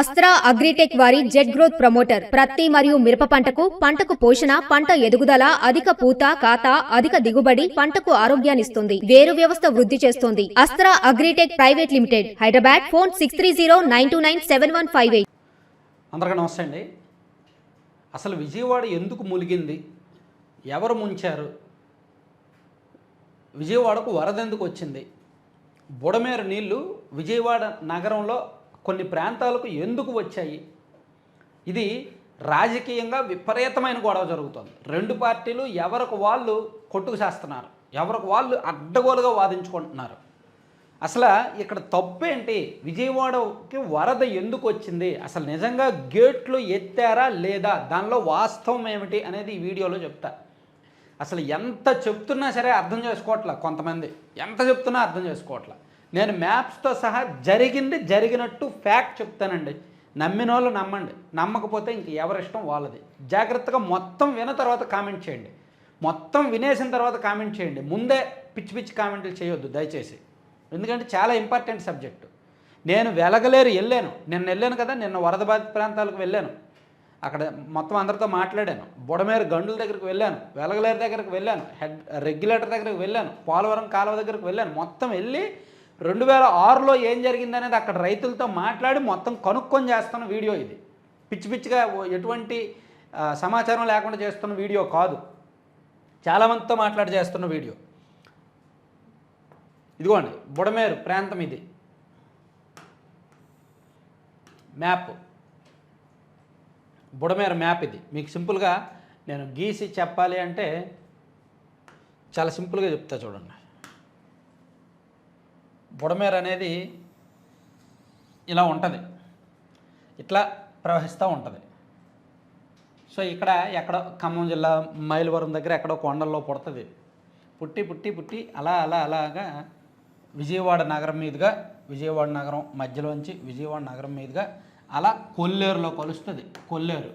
అస్త్రా అగ్రిటెక్ వారి jet growth promoter ప్రత్తి మరియు మిరప పంటకు పంటకు పోషణ పంట ఎదుగుదల అధిక పూత కాత అధిక దిగుబడి పంటకు ఆరోగ్యాన్నిస్తుంది వేరు వ్యవస్థ వృద్ధి చేస్తుంది. Astra Agritech private limited Hyderabad phone six three zero nine two nine seven one five eight. అందరికీ నమస్తే అండి. అసలు విజయవాడ ఎందుకు ములిగింది? ఎవరు ముంచారు? విజయవాడకు వరద ఎందుకు వచ్చింది? బుడమేరు నీళ్ళు విజయవాడ నగరంలో కొన్ని ప్రాంతాలకు ఎందుకు వచ్చాయి? ఇది రాజకీయంగా విపరీతమైన గొడవ జరుగుతుంది. రెండు పార్టీలు ఎవరికి వాళ్ళు కొట్టుకు చేస్తున్నారు ఎవరికి వాళ్ళు అడ్డగోలుగా వాదించుకుంటున్నారు. అసలు ఇక్కడ తప్పేంటి? విజయవాడకి వరద ఎందుకు వచ్చింది? అసలు నిజంగా గేట్లు ఎత్తారా లేదా? దానిలో వాస్తవం ఏమిటి అనేది ఈ వీడియోలో చెప్తా. అసలు ఎంత చెప్తున్నా సరే అర్థం చేసుకోవట్లే కొంతమంది? ఎంత చెప్తున్నా అర్థం చేసుకోవట్లే? నేను మ్యాప్స్తో సహా జరిగింది జరిగినట్టు ఫ్యాక్ట్ చెప్తానండి. నమ్మిన వాళ్ళు నమ్మండి. నమ్మకపోతే ఇంక ఎవరిష్టం వాళ్ళది. జాగ్రత్తగా మొత్తం విన్న తర్వాత కామెంట్ చేయండి. మొత్తం వినేసిన తర్వాత కామెంట్ చేయండి. ముందే పిచ్చి పిచ్చి కామెంట్లు చేయొద్దు దయచేసి. ఎందుకంటే చాలా ఇంపార్టెంట్ సబ్జెక్టు. నేను వెలగలేరు వెళ్ళాను. నిన్న వెళ్ళాను కదా నిన్న వరద బాధిత ప్రాంతాలకు వెళ్ళాను. అక్కడ మొత్తం అందరితో మాట్లాడాను. బుడమేరు గండుల దగ్గరికి వెళ్ళాను. వెలగలేరు దగ్గరికి వెళ్ళాను. హెడ్ రెగ్యులేటర్ దగ్గరికి వెళ్ళాను. పోలవరం కాలువ దగ్గరికి వెళ్ళాను. మొత్తం వెళ్ళి రెండు వేల ఆరులో ఏం జరిగిందనేది అక్కడ రైతులతో మాట్లాడి మొత్తం కనుక్కొని చేస్తున్న వీడియో ఇది. పిచ్చి పిచ్చిగా ఎటువంటి సమాచారం లేకుండా చేస్తున్న వీడియో కాదు. చాలామందితో మాట్లాడి చేస్తున్న వీడియో. ఇదిగోండి బుడమేరు ప్రాంతం ఇది. మ్యాప్. బుడమేరు మ్యాప్ ఇది. మీకు సింపుల్గా నేను గీసి చెప్పాలి అంటే చాలా సింపుల్గా చెప్తా చూడండి. బుడమేరు అనేది ఇలా ఉంటుంది. ఇట్లా ప్రవహిస్తూ ఉంటుంది. సో ఇక్కడ ఎక్కడో ఖమ్మం జిల్లా మైలవరం దగ్గర ఎక్కడో కొండల్లో పుడుతుంది. పుట్టి పుట్టి పుట్టి అలా అలా అలాగా విజయవాడ నగరం మీదుగా విజయవాడ నగరం మధ్యలోంచి విజయవాడ నగరం మీదుగా అలా కొల్లేరులో కలుస్తుంది. కొల్లేరు.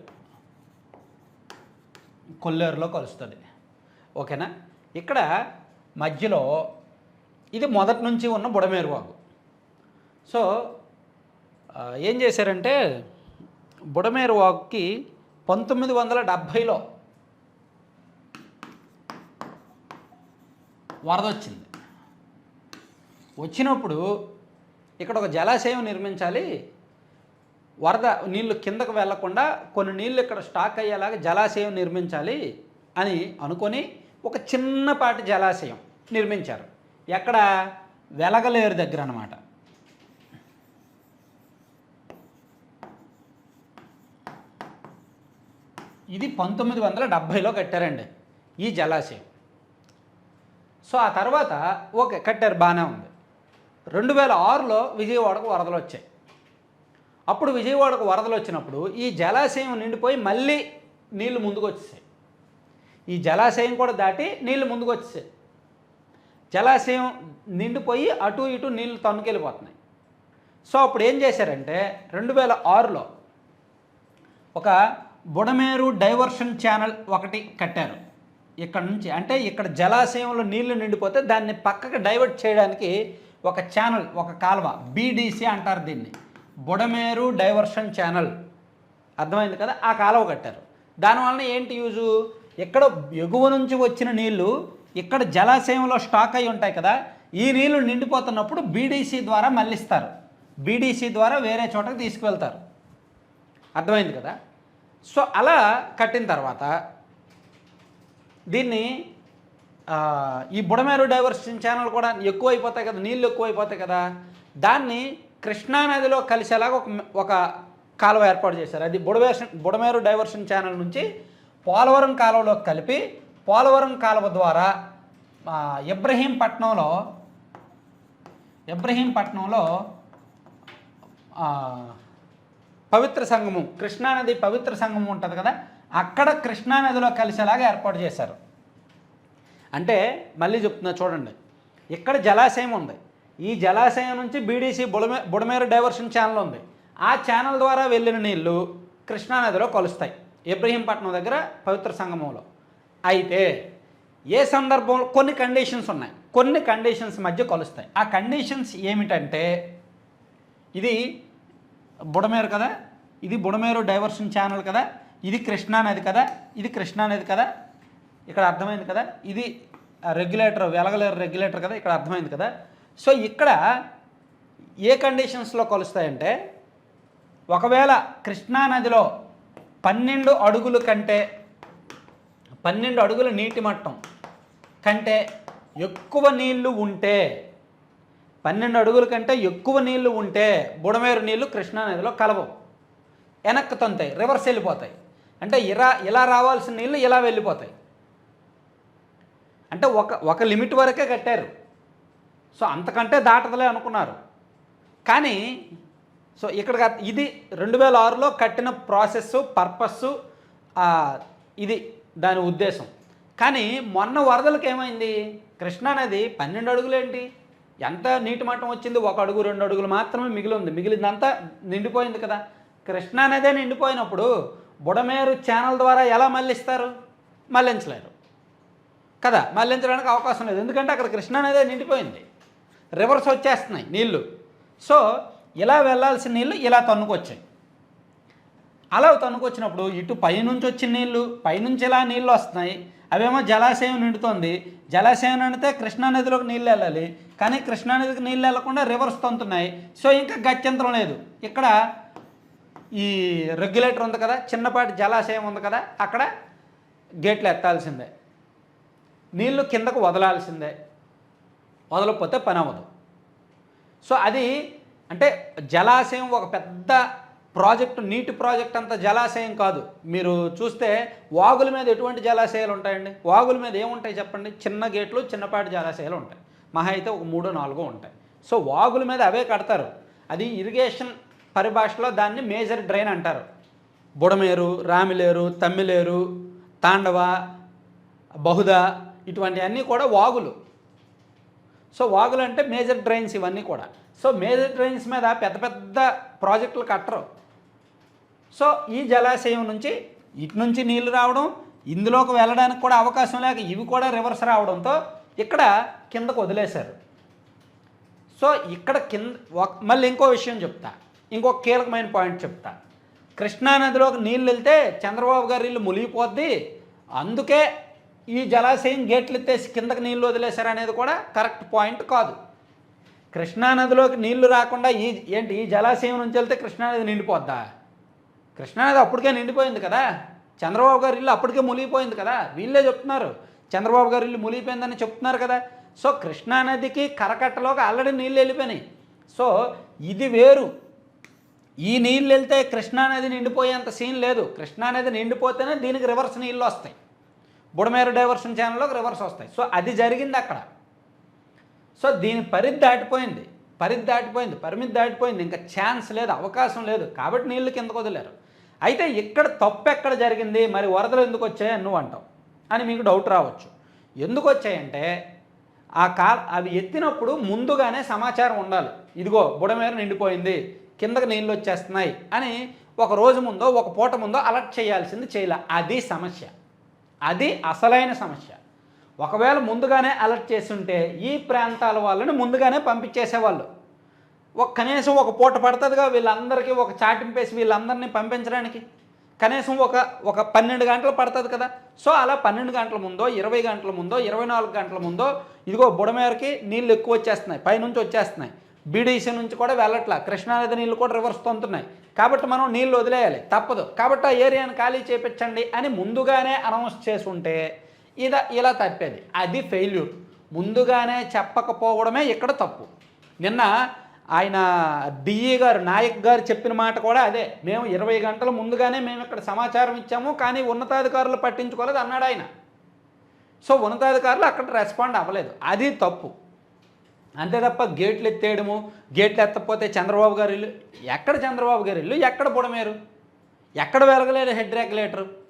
కొల్లేరులో కలుస్తుంది. ఓకేనా? ఇక్కడ మధ్యలో ఇది మొదటి నుంచి ఉన్న బుడమేరు వాగు సో ఏం చేశారంటే బుడమేరు వాగుకి పంతొమ్మిది వందల డెబ్భైలో వరద వచ్చింది. వచ్చినప్పుడు ఇక్కడ ఒక జలాశయం నిర్మించాలి. వరద నీళ్ళు కిందకు వెళ్ళకుండా కొన్ని నీళ్ళు ఇక్కడ స్టాక్ అయ్యేలాగా జలాశయం నిర్మించాలి అని అనుకొని ఒక చిన్నపాటి జలాశయం నిర్మించారు. ఎక్కడ? వెలగలేరు దగ్గర అన్నమాట ఇది పంతొమ్మిది వందల డెబ్భైలో కట్టారండి ఈ జలాశయం. సో ఆ తర్వాత ఓకే కట్టారు బాగానే ఉంది. రెండు వేల ఆరులో విజయవాడకు వరదలు వచ్చాయి. అప్పుడు విజయవాడకు వరదలు వచ్చినప్పుడు ఈ జలాశయం నిండిపోయి మళ్ళీ నీళ్ళు ముందుకు వచ్చేసాయి ఈ జలాశయం కూడా దాటి నీళ్ళు ముందుకు వచ్చేసాయి జలాశయం నిండిపోయి అటు ఇటు నీళ్ళు తన్నుకెళ్ళిపోతున్నాయి. సో అప్పుడు ఏం చేశారంటే రెండు వేల ఆరులో ఒక బుడమేరు డైవర్షన్ ఛానల్ ఒకటి కట్టారు. ఇక్కడ నుంచి అంటే ఇక్కడ జలాశయంలో నీళ్ళు నిండిపోతే దాన్ని పక్కకి డైవర్ట్ చేయడానికి ఒక ఛానల్ ఒక కాలువ బీడీసీ అంటారు దీన్ని. Budameru diversion channel. అర్థమైంది కదా? ఆ కాలువ కట్టారు. దానివలన ఏంటి యూజు? ఎక్కడ ఎగువ నుంచి వచ్చిన నీళ్ళు ఇక్కడ జలాశయంలో స్టాక్ అయి ఉంటాయి కదా ఈ నీళ్ళు నిండిపోతున్నప్పుడు బీడీసీ ద్వారా మళ్ళిస్తారు. బీడీసీ ద్వారా వేరే చోటకి తీసుకువెళ్తారు. అర్థమైంది కదా? సో అలా కట్టిన తర్వాత దీన్ని ఈ బుడమేరు డైవర్షన్ ఛానల్ కూడా ఎక్కువ అయిపోతాయి కదా నీళ్ళు ఎక్కువ అయిపోతాయి కదా దాన్ని కృష్ణానదిలో కలిసేలాగా ఒక ఒక కాలువ ఏర్పాటు చేశారు. అది బుడవేషన్ బుడమేరు డైవర్షన్ ఛానల్ నుంచి పోలవరం కాలువలో కలిపి పోలవరం కాలువ ద్వారా ఇబ్రహీంపట్నంలో ఇబ్రహీంపట్నంలో పవిత్ర సంగమం కృష్ణానది పవిత్ర సంఘం ఉంటుంది కదా అక్కడ కృష్ణానదిలో కలిసేలాగా ఏర్పాటు చేశారు. అంటే మళ్ళీ చెప్తున్నా చూడండి ఇక్కడ జలాశయం ఉంది. ఈ జలాశయం నుంచి బీడీసీ బుడమే బుడమేరు డైవర్షన్ ఛానల్ ఉంది. ఆ ఛానల్ ద్వారా వెళ్ళిన నీళ్ళు కృష్ణానదిలో కలుస్తాయి ఇబ్రహీంపట్నం దగ్గర పవిత్ర సంగమంలో. అయితే ఏ సందర్భంలో కొన్ని కండిషన్స్ ఉన్నాయి. కొన్ని కండిషన్స్ మధ్య కలుస్తాయి. ఆ కండిషన్స్ ఏమిటంటే ఇది బుడమేరు కదా? ఇది బుడమేరు డైవర్షన్ ఛానల్ కదా? ఇది కృష్ణా నది కదా? ఇది కృష్ణా నది కదా? ఇక్కడ అర్థమైంది కదా? ఇది రెగ్యులేటర్ వెలగలేరు రెగ్యులేటర్ కదా? ఇక్కడ అర్థమైంది కదా? సో ఇక్కడ ఏ కండిషన్స్లో కొలుస్తాయంటే ఒకవేళ కృష్ణా నదిలో పన్నెండు అడుగుల కంటే పన్నెండు అడుగుల నీటి మట్టం కంటే ఎక్కువ నీళ్ళు ఉంటే పన్నెండు అడుగుల కంటే ఎక్కువ నీళ్ళు ఉంటే బుడమేరు నీళ్ళు కృష్ణా నదిలో కలవవు. వెనక్కి తొంతాయి రివర్స్ వెళ్ళిపోతాయి. అంటే ఇలా ఇలా రావాల్సిన నీళ్ళు ఇలా వెళ్ళిపోతాయి. అంటే ఒక ఒక లిమిట్ వరకే కట్టారు. సో అంతకంటే దాటదలే అనుకున్నారు. కానీ సో ఇక్కడ ఇది రెండు వేల ఆరులో కట్టిన ప్రాసెస్ పర్పస్ ఇది దాని ఉద్దేశం. కానీ మొన్న వరదలకు ఏమైంది? కృష్ణానది పన్నెండు అడుగులేంటి? ఎంత నీటి మట్టం వచ్చింది? ఒక అడుగు రెండు అడుగులు మాత్రమే మిగిలి ఉంది. మిగిలిందంతా నిండిపోయింది కదా. కృష్ణానదే నిండిపోయినప్పుడు బుడమేరు ఛానల్ ద్వారా ఎలా మళ్ళిస్తారు? మళ్ళించలేరు. కదా మళ్ళించడానికి అవకాశం లేదు. ఎందుకంటే అక్కడ కృష్ణానదే నిండిపోయింది. రివర్స్ వచ్చేస్తున్నాయి నీళ్ళు. సో ఇలా వెళ్ళాల్సిన నీళ్ళు ఇలా తన్నుకొచ్చాయి. అలా వచ్చినప్పుడు ఇటు పైనుంచి వచ్చిన నీళ్ళు పైనుంచి ఇలా నీళ్ళు వస్తున్నాయి. అవేమో జలాశయం నిండుతోంది. జలాశయం నిండితే కృష్ణానదిలోకి నీళ్ళు వెళ్ళాలి. కానీ కృష్ణానదికి నీళ్ళు వెళ్ళకుండా రివర్స్ తొంతున్నాయి. సో ఇంకా గత్యంతరం లేదు. ఇక్కడ ఈ రెగ్యులేటర్ ఉంది కదా చిన్నపాటి జలాశయం ఉంది కదా అక్కడ గేట్లు ఎత్తాల్సిందే. నీళ్ళు కిందకు వదలాల్సిందే. వదలకపోతే పని అవ్వదు. సో అది అంటే జలాశయం ఒక పెద్ద ప్రాజెక్టు నీటి ప్రాజెక్ట్ అంత జలాశయం కాదు. మీరు చూస్తే వాగుల మీద ఎటువంటి జలాశయాలు ఉంటాయండి? వాగుల మీద ఏముంటాయి చెప్పండి? చిన్న గేట్లు చిన్నపాటి జలాశయాలు ఉంటాయి. మహా అయితే ఒక మూడో నాలుగో ఉంటాయి. సో వాగుల మీద అవే కడతారు. అది ఇరిగేషన్ పరిభాషలో దాన్ని మేజర్ డ్రైన్ అంటారు. బుడమేరు రామిలేరు తమ్మిలేరు తాండవ బహుద ఇటువంటివన్నీ కూడా వాగులు. సో వాగులు అంటే మేజర్ డ్రైన్స్ ఇవన్నీ కూడా. సో మేజర్ డ్రైన్స్ మీద పెద్ద పెద్ద ప్రాజెక్టులు కట్టరు. సో ఈ జలాశయం నుంచి ఇటు నుంచి నీళ్ళు రావడం ఇందులోకి వెళ్ళడానికి కూడా అవకాశం లేక ఇవి కూడా రివర్స్ రావడంతో ఇక్కడ కిందకు వదిలేశారు. సో ఇక్కడ కింద మళ్ళీ ఇంకో విషయం చెప్తా. ఇంకో కీలకమైన పాయింట్ చెప్తా. కృష్ణానదిలోకి నీళ్ళు వెళ్తే చంద్రబాబు గారి ఇల్లు మునిగిపోద్ది. అందుకే ఈ జలాశయం గేట్లు ఎత్తేసి కిందకి నీళ్ళు వదిలేశారు అనేది కూడా కరెక్ట్ పాయింట్ కాదు. కృష్ణానదిలోకి నీళ్ళు రాకుండా ఈ ఏంటి ఈ జలాశయం నుంచి వెళ్తే కృష్ణానది నిండిపోద్దా? కృష్ణానది అప్పటికే నిండిపోయింది కదా. చంద్రబాబు గారి ఇల్లు అప్పటికే మునిగిపోయింది కదా. వీళ్ళే చెప్తున్నారు. చంద్రబాబు గారి ఇల్లు మునిగిపోయిందని చెప్తున్నారు కదా. సో కృష్ణానదికి కరకట్టలోకి ఆల్రెడీ నీళ్ళు వెళ్ళిపోయినాయి. సో ఇది వేరు. ఈ నీళ్ళు వెళ్తే కృష్ణానది నిండిపోయేంత సీన్ లేదు. కృష్ణానది నిండిపోతేనే దీనికి రివర్స్ నీళ్ళు వస్తాయి. బుడమేరు డైవర్షన్ ఛానల్లోకి రివర్స్ వస్తాయి. సో అది జరిగింది అక్కడ. సో దీని పరిధి దాటిపోయింది. పరిధి దాటిపోయింది. పరిమితి దాటిపోయింది. ఇంకా ఛాన్స్ లేదు అవకాశం లేదు. కాబట్టి నీళ్ళు కిందకు వదిలేరు. అయితే ఇక్కడ తప్పు ఎక్కడ జరిగింది? మరి వరదలు ఎందుకు వచ్చాయి నువ్వు అంటావు. అని మీకు డౌట్ రావచ్చు. ఎందుకు వచ్చాయంటే ఆ కాల అవి ఎత్తినప్పుడు ముందుగానే సమాచారం ఉండాలి. ఇదిగో బుడమేర నిండిపోయింది. కిందకి నీళ్ళు వచ్చేస్తున్నాయి అని ఒక రోజు ముందో ఒక పూట ముందో అలర్ట్ చేయాల్సింది చేయాలి. అది సమస్య. అది అసలైన సమస్య. ఒకవేళ ముందుగానే అలర్ట్ చేస్తుంటే ఈ ప్రాంతాల వాళ్ళని ముందుగానే పంపించేసేవాళ్ళు. ఒక కనీసం ఒక పూట పడుతుందిగా వీళ్ళందరికీ ఒక చాటింపేసి వీళ్ళందరినీ పంపించడానికి. కనీసం ఒక ఒక పన్నెండు గంటలు పడుతుంది కదా. సో అలా పన్నెండు గంటల ముందో ఇరవై గంటల ముందో ఇరవై నాలుగు గంటల ముందో ఇదిగో బుడమేరకి నీళ్ళు ఎక్కువ వచ్చేస్తున్నాయి పైనుంచి వచ్చేస్తున్నాయి. బీడీసీ నుంచి కూడా వెళ్ళట్లా కృష్ణానది నీళ్ళు కూడా రివర్స్ తొంతున్నాయి. కాబట్టి మనం నీళ్ళు వదిలేయాలి తప్పదు. కాబట్టి ఆ ఏరియాను ఖాళీ చేపించండి అని ముందుగానే అనౌన్స్ చేసి ఇలా ఇదా ఇలా తప్పేది. అది ఫెయిల్యూర్ ముందుగానే చెప్పకపోవడమే ఇక్కడ తప్పు. నిన్న ఆయన డిఈ గారు నాయక్ గారు చెప్పిన మాట కూడా అదే. మేము ఇరవై గంటల ముందుగానే మేము ఇక్కడ సమాచారం ఇచ్చాము కానీ ఉన్నతాధికారులు పట్టించుకోలేదు అన్నాడు ఆయన. సో ఉన్నతాధికారులు అక్కడ రెస్పాండ్ అవ్వలేదు. అది తప్పు. అంతే తప్ప గేట్లు ఎత్తేయడము గేట్లు ఎత్తకపోతే చంద్రబాబు గారి ఇల్లు ఎక్కడ చంద్రబాబు గారి ఇల్లు? ఎక్కడ బుడమేరు? ఎక్కడ వెలగలేరు హెడ్ రెగ్యులేటరు?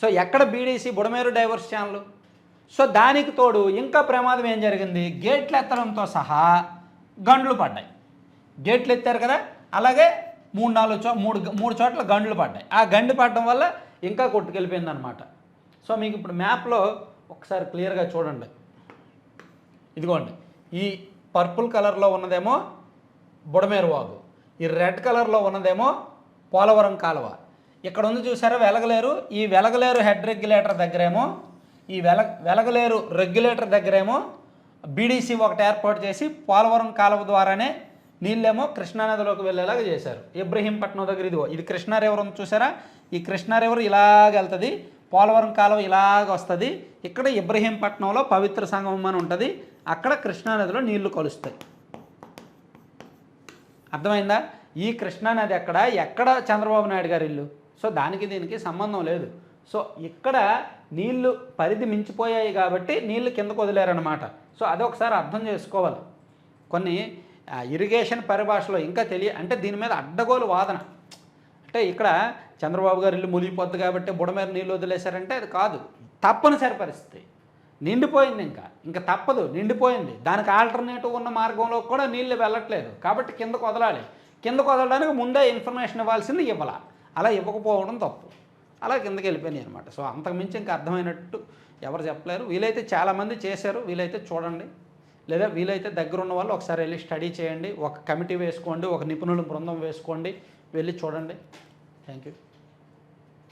సో ఎక్కడ BDC Budameru diversion channel? So దానికి తోడు ఇంకా ప్రమాదం ఏం జరిగింది? గేట్లు ఎత్తడంతో సహా గండ్లు పడ్డాయి. గేట్లు ఎత్తారు కదా? అలాగే మూడు నాలుగు చో మూడు మూడు చోట్ల గండ్లు పడ్డాయి. ఆ గండి పడడం వల్ల ఇంకా కొట్టుకెళ్ళిపోయింది అనమాట సో మీకు ఇప్పుడు మ్యాప్లో ఒకసారి క్లియర్గా చూడండి. ఇదిగోండి. ఈ పర్పుల్ కలర్లో ఉన్నదేమో బుడమేరు వాగు. ఈ రెడ్ కలర్లో ఉన్నదేమో పోలవరం కాలువ. ఇక్కడ ఉంది చూసారా వెలగలేరు. ఈ వెలగలేరు హెడ్ రెగ్యులేటర్ దగ్గరేమో ఈ వెల వెలగలేరు రెగ్యులేటర్ దగ్గరేమో బీడీసీ ఒకటి ఏర్పాటు చేసి పోలవరం కాలువ ద్వారానే నీళ్ళేమో కృష్ణానదిలోకి వెళ్ళేలాగా చేశారు. ఇబ్రహీంపట్నం దగ్గర ఇదిగో ఇది కృష్ణా రివర్ ఉంది చూసారా? ఈ కృష్ణా రివర్ ఇలాగ వెళ్తుంది పోలవరం కాలువ ఇలాగ వస్తుంది. ఇక్కడ ఇబ్రహీంపట్నంలో పవిత్ర సంగమం అని ఉంటుంది అక్కడ కృష్ణానదిలో నీళ్ళు కలుస్తాయి. అర్థమైందా? ఈ కృష్ణానది ఎక్కడ? ఎక్కడ చంద్రబాబు నాయుడు గారి ఇల్లు? సో దానికి దీనికి సంబంధం లేదు. సో ఇక్కడ నీళ్ళు పరిధి మించిపోయాయి కాబట్టి నీళ్ళు కిందకు వదిలేరనమాట సో అదొకసారి అర్థం చేసుకోవాలి. కొన్ని ఇరిగేషన్ పరిభాషలో ఇంకా తెలియ అంటే దీని మీద అడ్డగోలు వాదన. అంటే ఇక్కడ చంద్రబాబు గారు ఇల్లు మునిగిపోద్ది కాబట్టి బుడ మీద నీళ్ళు వదిలేశారంటే అది కాదు. తప్పనిసరి పరిస్థితి. నిండిపోయింది ఇంకా. ఇంకా తప్పదు. నిండిపోయింది. దానికి ఆల్టర్నేటివ్ ఉన్న మార్గంలో కూడా నీళ్ళు వెళ్ళట్లేదు. కాబట్టి కిందకు వదలాలి. కిందకు వదలడానికి ముందే ఇన్ఫర్మేషన్ ఇవ్వాల్సింది ఇవ్వాల. అలా ఇవ్వకపోవడం తప్పు. అలా కిందకి వెళ్ళిపోయినాయి అనమాట సో అంతకుమించి ఇంకా అర్థమైనట్టు ఎవరు చెప్పలేరు. వీలైతే చాలామంది చేశారు. వీలైతే చూడండి. లేదా వీలైతే దగ్గర ఉన్న వాళ్ళు ఒకసారి వెళ్ళి స్టడీ చేయండి. ఒక కమిటీ వేసుకోండి. ఒక నిపుణుల బృందం వేసుకోండి. వెళ్ళి చూడండి. Thank you